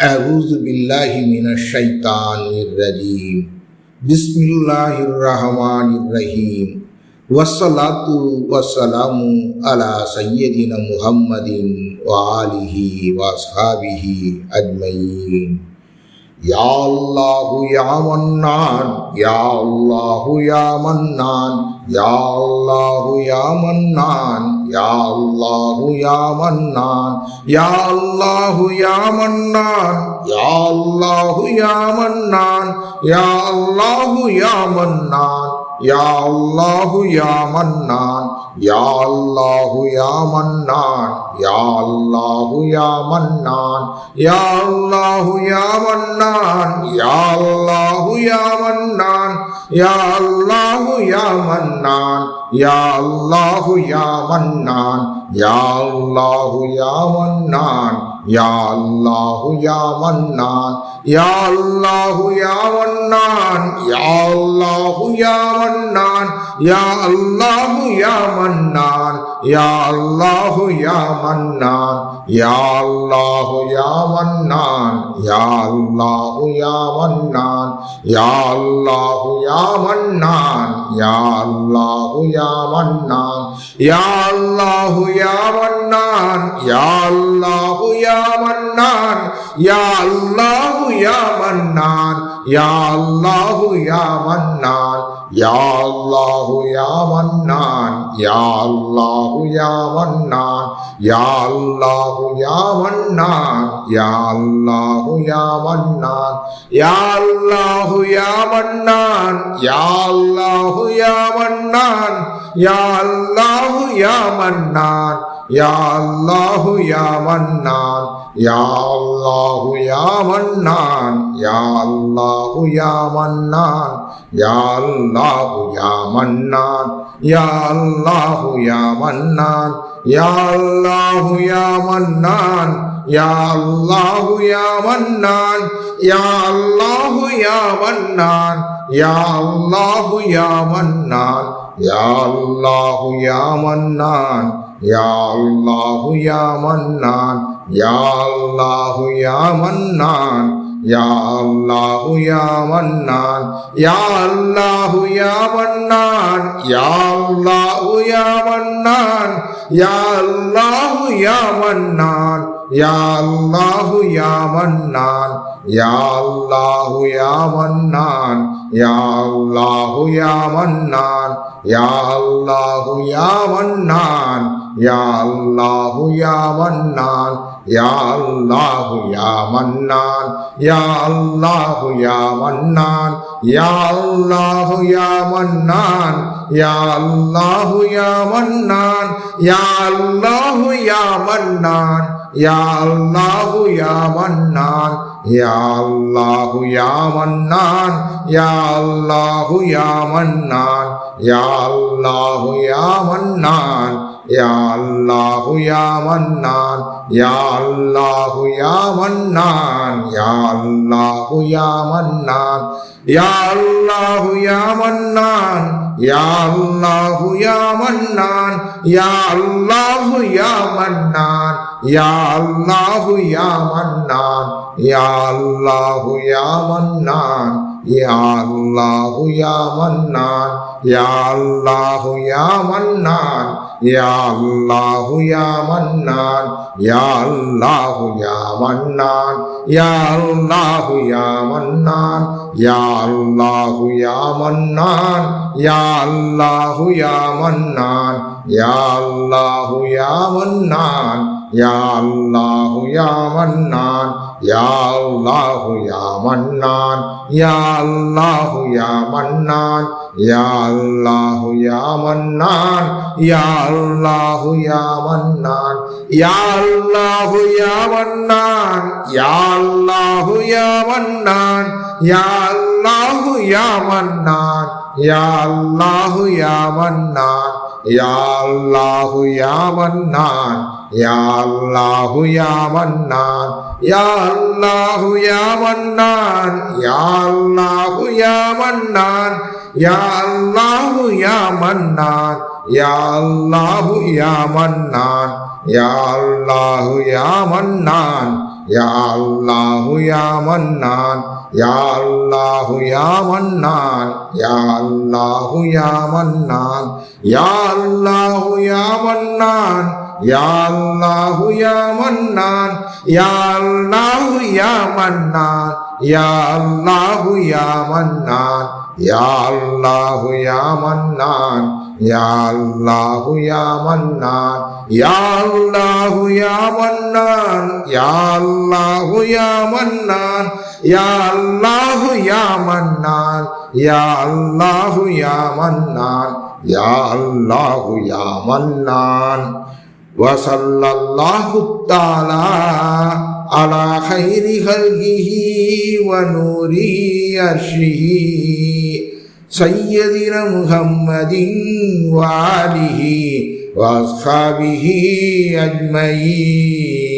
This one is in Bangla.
أعوذ بالله من الشيطان الرجيم. بسم الله الرحمن الرحيم. والصلاة والسلام على سيدنا محمد وآله وأصحابه أجمعين. யாழ்லாஹு யாமன்னான் யாழ்லாஹு யாமன்னான் யாழ்லாஹு யாமன்னான் யாழ்லாஹு யாமன்னான் யாழ்லாஹு யாமன்னான் யாழ்லாஹு யாமன்னான் யாமன்னான். ইয়া আল্লাহু ইয়া মান্নান ইয়া আল্লাহু ইয়া মান্নান ইয়া আল্লাহু ইয়া মান্নান ইয়া আল্লাহু ইয়া মান্নান ইয়া আল্লাহু ইয়া মান্নান ইয়া আল্লাহু ইয়া মান্নান ইয়া আল্লাহ ইয়া মান্নান ইয়া আল্লাহ ইয়া মান্নান யா அல்லாஹு யா மன்னான் யா அல்லாஹு யா மன்னான் யா அல்லாஹு யா மன்னான் யா அல்லாஹு யா மன்னான் யா அல்லாஹு யா மன்னான் யா அல்லாஹு யா மன்னான் யா அல்லாஹு யா மன்னான் யா அல்லாஹு யா மன்னான் யா அல்லாஹு யா மன்னான் யா அல்லாஹு யா மன்னான் யாழ்லாஹு யாவன்னான் யாழ்லாஹு யாவன்னான் யாழ்லாஹு யாவன்னான் யாழ்லாஹு யாவன்னான் யாழ்லாஹு யாவன்னான் யாழ்லாஹு யாவன்னான் யாழ்லாஹு யாமன்னான் ইয়া আল্লাহ ইয়া মান্নান ইয়া আল্লাহ ইয়া মান্নান ইয়া আল্লাহ ইয়া মান্নান யா அல்லாஹு யா மன்னான் யா அல்லாஹு யா மன்னான் யா அல்லாஹு யா மன்னான் யா அல்லாஹு யா மன்னான் யா அல்லாஹு யா மன்னான் ইয়া আল্লাহু ইয়া মান্নান ইয়া আল্লাহু ইয়া মান্নান ইয়া আল্লাহু ইয়া মান্নান ইয়া আল্লাহু ইয়া মান্নান ইয়া আল্লাহু ইয়া মান্নান ইয়া আল্লাহু ইয়া মান্নান ইয়া আল্লাহু ইয়া মান্নান ইয়া আল্লাহু ইয়া মান্নান ইয়া আল্লাহু ইয়া মান্নান ইয়া আল্লাহু ইয়া মান্নান ইয়া আল্লাহ ইয়া মান্নান ইয়া আল্লাহ ইয়া মান্নান ইয়া আল্লাহ ইয়া মান্নান ইয়া আল্লাহ ইয়া মান্নান ইয়া আল্লাহ ইয়া মান্নান ইয়া আল্লাহ ইয়া মান্নান ইয়া আল্লাহ ইয়া মান্নান ইয়া আল্লাহ ইয়া মান্নান ইয়া মান্নান ইয়া اللہ یا منان ইয়া আল্লাহ ইয়া মান্নান ইয়া আল্লাহ ইয়া মান্নান ইয়া আল্লাহ ইয়া মান্নান ইয়া আল্লাহ ইয়া মান্নান ইয়া আল্লাহ ইয়া মান্নান ইয়া ইয়া মান্নান ইয়া আল্লাহ ইয়া মান্নান ইয়া আল্লাহ ইয়া মান্নান ইয়া আল্লাহ মান্নান মান্নান মান্নান আল্লাহ ইয়ামান্নান ইয়া আল্লাহ ইয়ামান্নান ইয়া আল্লাহ ইয়ামান্নান ইয়া আল্লাহ ইয়ামান্নান ইয়া আল্লাহ ইয়ামান্নান ইয়া আল্লাহ ইয়ামান্নান ইয়া আল্লাহ ইয়ামান্নান ইয়া আল্লাহ ইয়ামান্নান ইয়া আল্লাহ ইয়ামান্নান ইয়া আল্লাহ ইয়ামান্নান ইয়া আল্লাহ ইয়া মান্নান ইয়া আল্লাহ ইয়া মান্নান ইয়া আল্লাহ ইয়া মান্নান ইয়া আল্লাহ ইয়া মান্নান ইয়া আল্লাহ ইয়া মান্নান ইয়া আল্লাহ ইয়া মান্নান ইয়া আল্লাহ ইয়া মান্নান ইয়া আল্লাহ ইয়া মান্নান ইয়া ইয়া ইয়া ইয়া ইয়া আল্লাহ ইয়া মান্নান ইয়া আল্লাহ ইয়া মান্নান ইয়া আল্লাহ ইয়া মান্নান وصلى الله تعالى على خير خلقه ونور عرشه سيدنا محمد وآله وأصحابه أجمعين